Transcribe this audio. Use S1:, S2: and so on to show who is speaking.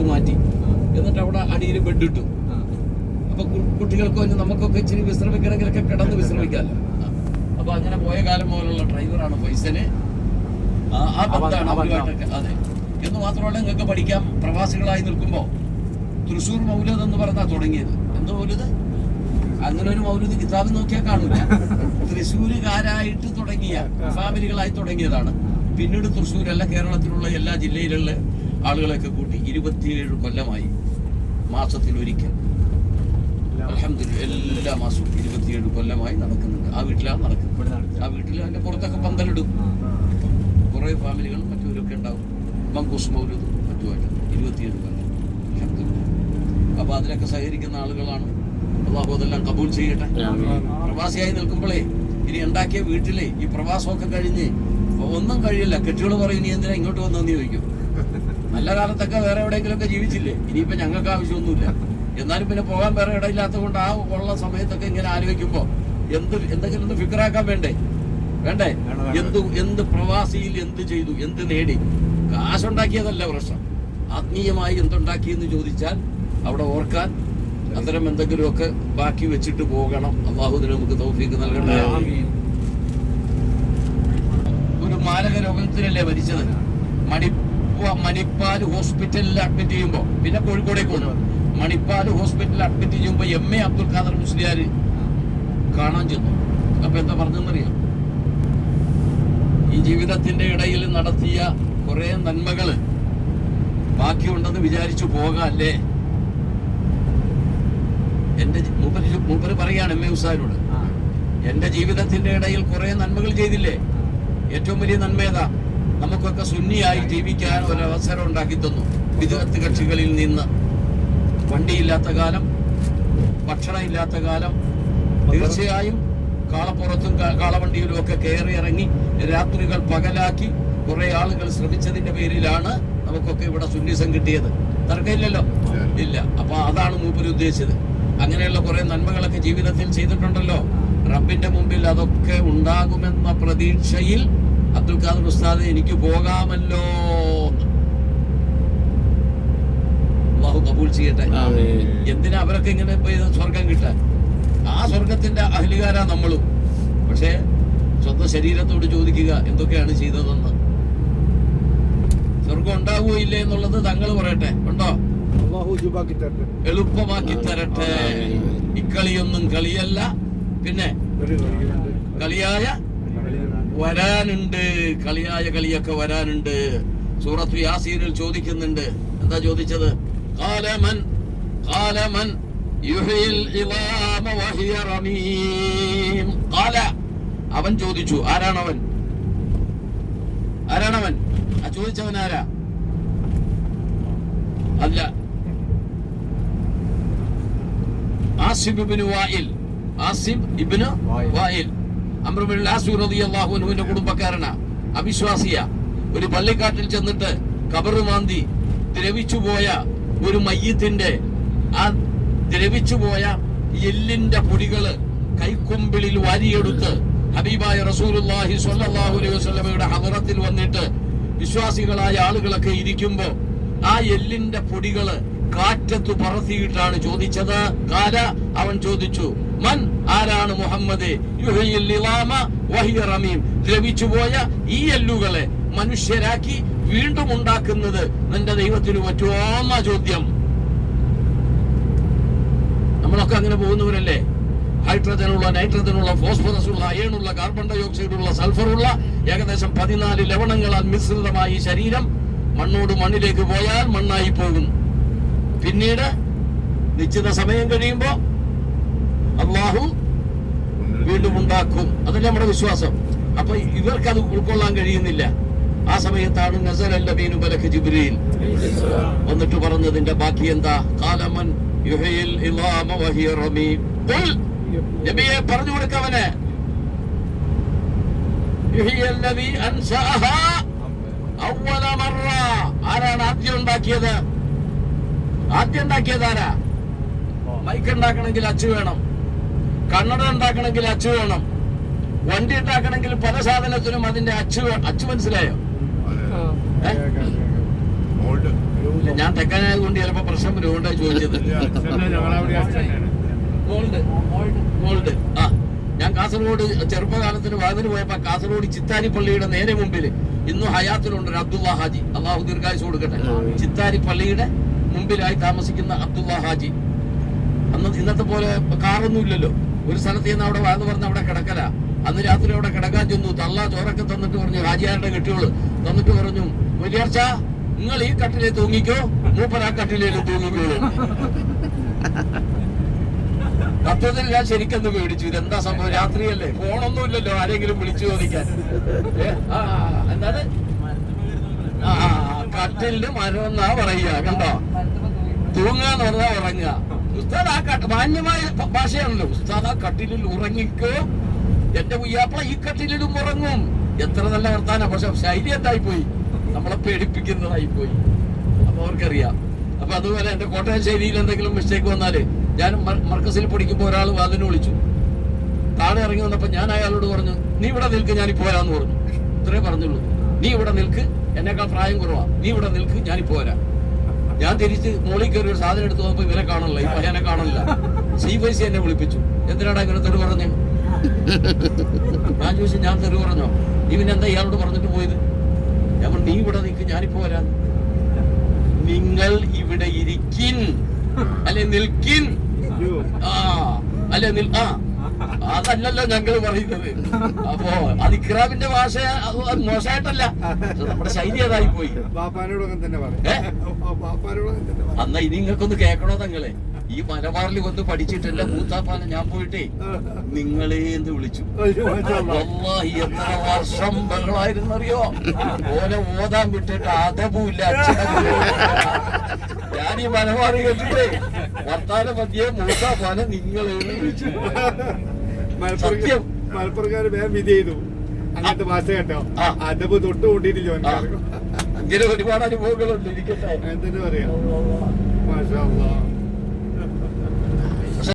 S1: എടുത്ത് മാറ്റി. എന്നിട്ട് അവിടെ അടിയിൽ ബെഡ് ഇട്ടു. അപ്പൊ കുട്ടികൾക്കോ നമുക്കൊക്കെ ഇച്ചിരി വിശ്രമിക്കണമെങ്കിലൊക്കെ കിടന്ന് വിശ്രമിക്കാമല്ലോ. അപ്പൊ അങ്ങനെ പോയ കാലം പോലുള്ള ഡ്രൈവറാണ് ഫൈസന് ആ അവരുമായിട്ടൊക്കെ. അതെ. എന്ന് മാത്രമല്ല നിങ്ങൾക്ക് പഠിക്കാം. പ്രവാസികളായി നിൽക്കുമ്പോൾ തൃശൂർ മൗലത് എന്ന് പറഞ്ഞാ തുടങ്ങിയത്. എന്തോ മൗലത്? അങ്ങനെ ഒരു മൗലത് കിതാബ് നോക്കിയാൽ കാണൂല. തൃശ്ശൂരുകാരായിട്ട് തുടങ്ങിയ ഫാമിലികളായി തുടങ്ങിയതാണ്. പിന്നീട് തൃശ്ശൂരല്ല കേരളത്തിലുള്ള എല്ലാ ജില്ലയിലുള്ള ആളുകളെയൊക്കെ കൂട്ടി ഇരുപത്തിയേഴ് കൊല്ലമായി മാസത്തിൽ ഒരിക്കൽ. അൽഹംദുലില്ലാ എല്ലാ മാസവും ഇരുപത്തിയേഴ് കൊല്ലമായി നടക്കുന്നുണ്ട്. ആ വീട്ടിലാണ് നടക്കുന്നത്. ആ വീട്ടിൽ അതിന്റെ പുറത്തൊക്കെ പന്തലിടും. കുറേ ഫാമിലികളും മറ്റവരൊക്കെ ഉണ്ടാവും. മങ്കൂസ് മൗലൂദും മറ്റുമായിട്ട് ഇരുപത്തിയേഴ് കൊല്ലം. അപ്പോൾ അപ്പൊ അതിലൊക്കെ സഹകരിക്കുന്ന ആളുകളാണ്. അള്ളാഹു അതെല്ലാം കബൂൾ ചെയ്യട്ടെ. പ്രവാസിയായി നിൽക്കുമ്പോഴേ ഇനി ഉണ്ടാക്കിയ വീട്ടിലെ ഈ പ്രവാസമൊക്കെ കഴിഞ്ഞ് ഒന്നും കഴിയില്ല. കെട്ടികൾ പറയും നീ എന്തിനാ ഇങ്ങോട്ട് വന്നെന്ന് ചോദിക്കും. നല്ല കാലത്തൊക്കെ വേറെ എവിടെയെങ്കിലുമൊക്കെ ജീവിച്ചില്ലേ? ഇനിയിപ്പോ ഞങ്ങൾക്ക് ആവശ്യമൊന്നുമില്ല. എന്നാലും പിന്നെ പോകാൻ വേറെ ഇടയില്ലാത്തത് കൊണ്ട് ആ ഉള്ള സമയത്തൊക്കെ ഇങ്ങനെ ആലോചിക്കുമ്പോ എന്ത് എന്തെങ്കിലും ഒന്ന് ഫിക്റാക്കാൻ വേണ്ടേ? വേണ്ടേ?
S2: വേണം, വേണം.
S1: എന്ത് എന്ത് പ്രവാസിയിൽ എന്ത് ചെയ്തു എന്ത് നേടി? കാശുണ്ടാക്കിയതല്ല പ്രശ്നം. ആത്മീയമായി എന്തുണ്ടാക്കി എന്ന് ചോദിച്ചാൽ അവിടെ ഓർക്കാൻ അത്തരം എന്തെങ്കിലുമൊക്കെ ബാക്കി വെച്ചിട്ട് പോകണം. അള്ളാഹുദിന് നമുക്ക് തൗഫീക്ക് നൽകണ്ടേ മാരക രോഗത്തിലല്ലേ മരിച്ചത് മണിപ്പ മണിപ്പാൽ ഹോസ്പിറ്റലിൽ അഡ്മിറ്റ് ചെയ്യുമ്പോൾ പിന്നെ കോഴിക്കോടേക്ക് വന്നു മണിപ്പാൽ ഹോസ്പിറ്റലിൽ അഡ്മിറ്റ് ചെയ്യുമ്പോൾ എം എ അബ്ദുൽ ഖാദർ മുസ്ലിയാർ കാണാൻ ചെന്നു. അപ്പൊ എന്താ പറഞ്ഞെന്നറിയാം ഈ ജീവിതത്തിന്റെ ഇടയിൽ നടത്തിയ കുറെ നന്മകൾ ബാക്കിയുണ്ടെന്ന് വിചാരിച്ചു പോകാല്ലേ? എന്റെ മൂപ്പര് മൂപ്പര് പറയാണ് എം എ ഉസാരോട് എന്റെ ജീവിതത്തിന്റെ ഇടയിൽ കുറെ നന്മകൾ ചെയ്തില്ലേ? ഏറ്റവും വലിയ നന്മ ഏതാ? നമുക്കൊക്കെ സുന്നിയായി ജീവിക്കാൻ ഒരു അവസരം ഉണ്ടാക്കി തന്നു. വിദഗ്ധ കക്ഷികളിൽ നിന്ന് വണ്ടിയില്ലാത്ത കാലം ഭക്ഷണം ഇല്ലാത്ത കാലം തീർച്ചയായും കാളപ്പുറത്തും കാളവണ്ടിയിലും ഒക്കെ കയറി ഇറങ്ങി രാത്രികൾ പകലാക്കി കുറെ ആളുകൾ ശ്രമിച്ചതിന്റെ പേരിലാണ് നമുക്കൊക്കെ ഇവിടെ സുന്നിസം കിട്ടിയത്. തർക്കമില്ലല്ലോ? ഇല്ല. അപ്പൊ അതാണ് മൂപ്പര് ഉദ്ദേശിച്ചത്. അങ്ങനെയുള്ള കുറെ നന്മകളൊക്കെ ജീവിതത്തിൽ ചെയ്തിട്ടുണ്ടല്ലോ. റബ്ബിന്റെ മുമ്പിൽ അതൊക്കെ ഉണ്ടാകുമെന്ന പ്രതീക്ഷയിൽ അബ്ദുൽ ഖാദർ ഉസ്താദ് എനിക്ക് പോകാമല്ലോ. അള്ളാഹു കബൂൽ ചെയ്യട്ടെ.
S2: ആമീൻ.
S1: എന്തിനാ അവരൊക്കെ ഇങ്ങനെ പോയി സ്വർഗം കിട്ടാൻ? ആ സ്വർഗത്തിന്റെ അഹലികാരാ നമ്മളും. പക്ഷേ സ്വന്തം ശരീരത്തോട് ചോദിക്കുക എന്തൊക്കെയാണ് ചെയ്തതെന്ന്. സ്വർഗം ഉണ്ടാകുമോ ഇല്ലേ എന്നുള്ളത് തങ്ങൾ പറയട്ടെ. ഉണ്ടോ? എളുപ്പമാക്കി തരട്ടെ. ഇക്കളിയൊന്നും കളിയല്ല. പിന്നെ കളിയായ വരാനുണ്ട്. കളിയായ കളിയൊക്കെ വരാനുണ്ട്. സൂറത്ത് യാസീനിൽ ചോദിക്കുന്നുണ്ട്. എന്താ ചോദിച്ചത്? കാലമൻ കാലമൻ കാല. അവൻ ചോദിച്ചു ആരാണവൻ? ആരാണവൻ? ആ ചോദിച്ചവൻ ആരാ? അല്ല. ആസിബിൻ വായിൽ. ആസിബ് ഇബിന്
S2: വായിൽ.
S1: അമ്രുബിൻ ആസു അൻഹുവിന്റെ കുടുംബക്കാരനാ. അവിശ്വാസിയ. ഒരു പള്ളിക്കാട്ടിൽ ചെന്നിട്ട് കബറു മാന്തി ദ്രവിച്ചുപോയ ഒരു മയ്യത്തിന്റെ ആ ദ്രവിച്ചുപോയ എല്ലിന്റെ പൊടികൾ കൈക്കൊമ്പിളിൽ വാരിയെടുത്ത് ഹബീബായ റസൂലുള്ളാഹി സ്വല്ലല്ലാഹു അലൈഹി വസല്ലമയുടെ ഹദറത്തിൽ വന്നിട്ട് വിശ്വാസികളായ ആളുകളൊക്കെ ഇരിക്കുമ്പോ ആ എല്ലിന്റെ പൊടികൾ കാറ്റത്ത് പറത്തിയിട്ടാണ് ചോദിച്ചത്. കാല അവൻ ചോദിച്ചു മൻ ആരാണ് മുഹമ്മദ്? ദ്രവിച്ചുപോയ ഈ എല്ലുകളെ മനുഷ്യരാക്കി വീണ്ടും ഉണ്ടാക്കുന്നത് നിന്റെ ദൈവത്തിന് പറ്റുമോന്ന ചോദ്യം. നമ്മളൊക്കെ അങ്ങനെ പോകുന്നവരല്ലേ? ഹൈഡ്രജനുള്ള നൈട്രജനുള്ള ഫോസ്ഫറസ് ഉള്ള അയണുള്ള കാർബൺ ഡൈ ഓക്സൈഡ് ഉള്ള സൾഫർ ഉള്ള ഏകദേശം പതിനാല് ലവണങ്ങളാൽ മിശ്രിതമായ ശരീരം മണ്ണോട് മണ്ണിലേക്ക് പോയാൽ മണ്ണായി പോകും. പിന്നീട് നിശ്ചിത സമയം കഴിയുമ്പോ അള്ളാഹു വീണ്ടും ഉണ്ടാക്കും. അതല്ലേ നമ്മുടെ വിശ്വാസം. അപ്പൊ ഇവർക്ക് അത് ഉൾക്കൊള്ളാൻ കഴിയുന്നില്ല. ആ സമയത്താണ് അല്ലബീനു മലക്ക് ജിബ്രീൽ. വന്നിട്ട് പറഞ്ഞതിന്റെ ബാക്കി എന്താ? കാലമൻ നബിയെ പറഞ്ഞു കൊടുക്കവന്. ആരാണ് ആദ്യം ഉണ്ടാക്കിയത്? ആദ്യം ഉണ്ടാക്കിയതാരാ മൈക്ക് ഉണ്ടാക്കണമെങ്കിൽ അച്ചു വേണം. കണ്ണട ഉണ്ടാക്കണമെങ്കിൽ അച്ചു വേണം. വണ്ടി ഉണ്ടാക്കണമെങ്കിൽ പല സാധനത്തിനും അതിന്റെ അച്ചു അച്ചു മനസ്സിലായോ? ഞാൻ തെക്കാനായത് കൊണ്ട് ചിലപ്പോ പ്രശ്നം രൂപണ്ടായി ചോദിച്ചത്. മോൾഡ് മോൾഡ് ആ ഞാൻ കാസർഗോഡ് ചെറുപ്പകാലത്തിന് വാതിന് പോയപ്പോ കാസർഗോഡ് ചിത്താരി പള്ളിയുടെ നേരെ മുമ്പിൽ ഇന്നും ഹയാത്തിലുണ്ട് അബ്ദുള്ള ഹാജി. അള്ളാഹു ദീർഘായുസ് കൊടുക്കട്ടെ. ചിത്താരി പള്ളിയുടെ മുമ്പിലായി താമസിക്കുന്ന അബ്ദുള്ള ഹാജി. അന്ന് ഇന്നത്തെ പോലെ കാറൊന്നും ഇല്ലല്ലോ ഒരു സ്ഥലത്ത് ചെന്ന് അവിടെ വാന്ന് പറഞ്ഞ് അവിടെ കിടക്കല. അന്ന് രാത്രി അവിടെ കിടക്കാൻ ചെന്നു. തള്ള ചോറൊക്കെ തന്നിട്ട് പറഞ്ഞു ഹാജിയാരുടെ കെട്ടിയോൾ. തന്നിട്ട് പറഞ്ഞു വലിയർച്ച നിങ്ങൾ ഈ കട്ടിലെ തൂങ്ങിക്കോ. മൂപ്പർ ആ കട്ടിലേലും തൂങ്ങിക്കോളൂ തത്വത്തിൽ ഞാൻ ശരിക്കൊന്ന് പേടിച്ചു. ഇതെന്താ സംഭവം? രാത്രിയല്ലേ? ഫോണൊന്നും ഇല്ലല്ലോ ആരെങ്കിലും വിളിച്ചു ചോദിക്കാൻ. ആ, എന്താണ്? ആ. കട്ടിലിന് മരം എന്നാ പറയുക കണ്ടോ? തൂങ്ങാന്ന് പറഞ്ഞാ ഉറങ്ങുക. ഉസ്താദ് ആ കട്ട് മാന്യമായ ഭാഷയാണല്ലോ. ഉസ്താദ് ആ കട്ടിലിൽ ഉറങ്ങിക്കോ. എന്റെ കുയ്യാപ്പള ഈ കട്ടിലിലും ഉറങ്ങും. എത്ര നല്ല വർത്താന. പക്ഷെ ശൈലി എന്തായി പോയി നമ്മളെ പേടിപ്പിക്കുന്നതായി പോയി അപ്പൊ അവർക്കറിയാം. അപ്പൊ അതുപോലെ എന്റെ കോട്ടയം ശൈലിയിൽ എന്തെങ്കിലും മിസ്റ്റേക്ക് വന്നാൽ ഞാൻ മർക്കസിൽ പഠിക്കുമ്പോൾ ഒരാൾ വാതിന് വിളിച്ചു. താഴെ ഇറങ്ങി വന്നപ്പോ ഞാൻ അയാളോട് പറഞ്ഞു നീ ഇവിടെ നിൽക്ക് ഞാൻ പോരാന്ന് പറഞ്ഞു. ഇത്രേ പറഞ്ഞുള്ളൂ. നീ ഇവിടെ നിൽക്ക് എന്നെക്കാൾ പ്രായം കുറവാ. നീ ഇവിടെ നിൽക്ക് ഞാനിപ്പോ വരാം. ഞാൻ തിരിച്ച് മോളിൽ കയറി ഒരു സാധനം എടുത്ത് നോക്കുമ്പോ ഇവരെ കാണില്ല ഈ പയ്യനെ കാണില്ല സി വൈ സി എന്നെ വിളിപ്പിച്ചു. എന്തിനാടാ ഇങ്ങനെ തെറി പറഞ്ഞു? ഞാൻ ചോദിച്ചു ഞാൻ തെറി പറഞ്ഞോ? നീ പിന്നെ എന്താ ഇയാളോട് പറഞ്ഞിട്ട് പോയത്? ഞാൻ നീ ഇവിടെ നിൽക്ക് ഞാനിപ്പോ വരാം. നിങ്ങൾ ഇവിടെ ഇരിക്കിൻ. അല്ലെ നിൽക്കിൻ. ആ അല്ലെ നിൽ ആ. അതല്ലല്ലോ ഞങ്ങൾ പറയുന്നത്. അപ്പോ അത് ഇക്രാമിന്റെ ഭാഷ മോശമായിട്ടല്ല. നമ്മുടെ ശൈലി അതായി പോയി അന്ന ഇനി നിങ്ങൾക്കൊന്ന് കേൾക്കണോ തങ്ങളെ? ഈ മലബാറിൽ വന്ന് പഠിച്ചിട്ടല്ല മൂത്താപ്പാന ഞാൻ പോയിട്ടേ. നിങ്ങളെ എന്ന് വിളിച്ചു. എത്ര വർഷം ബഹളായിരുന്നറിയോ? ഓനെ ഓതാൻ വിട്ടിട്ട് അതവുമില്ല. അച്ഛനവുമില്ല. ഞാൻ ഈ മലബാറി കേട്ടിട്ടേ വർത്താന മധ്യേ മൂത്താപ്പാന നിങ്ങളെ എന്ന് വിളിച്ചു. സത്യം.
S3: മലപ്പുറക്കാര് വേഗം വിധി ചെയ്തു. അങ്ങനത്തെ ഭാഷ കേട്ടോ. അതപ്പ് തൊട്ട് കൂട്ടിയിട്ടില്ല
S1: അങ്ങനെ ഒരുപാട് അനുഭവങ്ങളുണ്ട് എനിക്ക്
S3: അങ്ങനെ തന്നെ പറയാം? മാഷാ.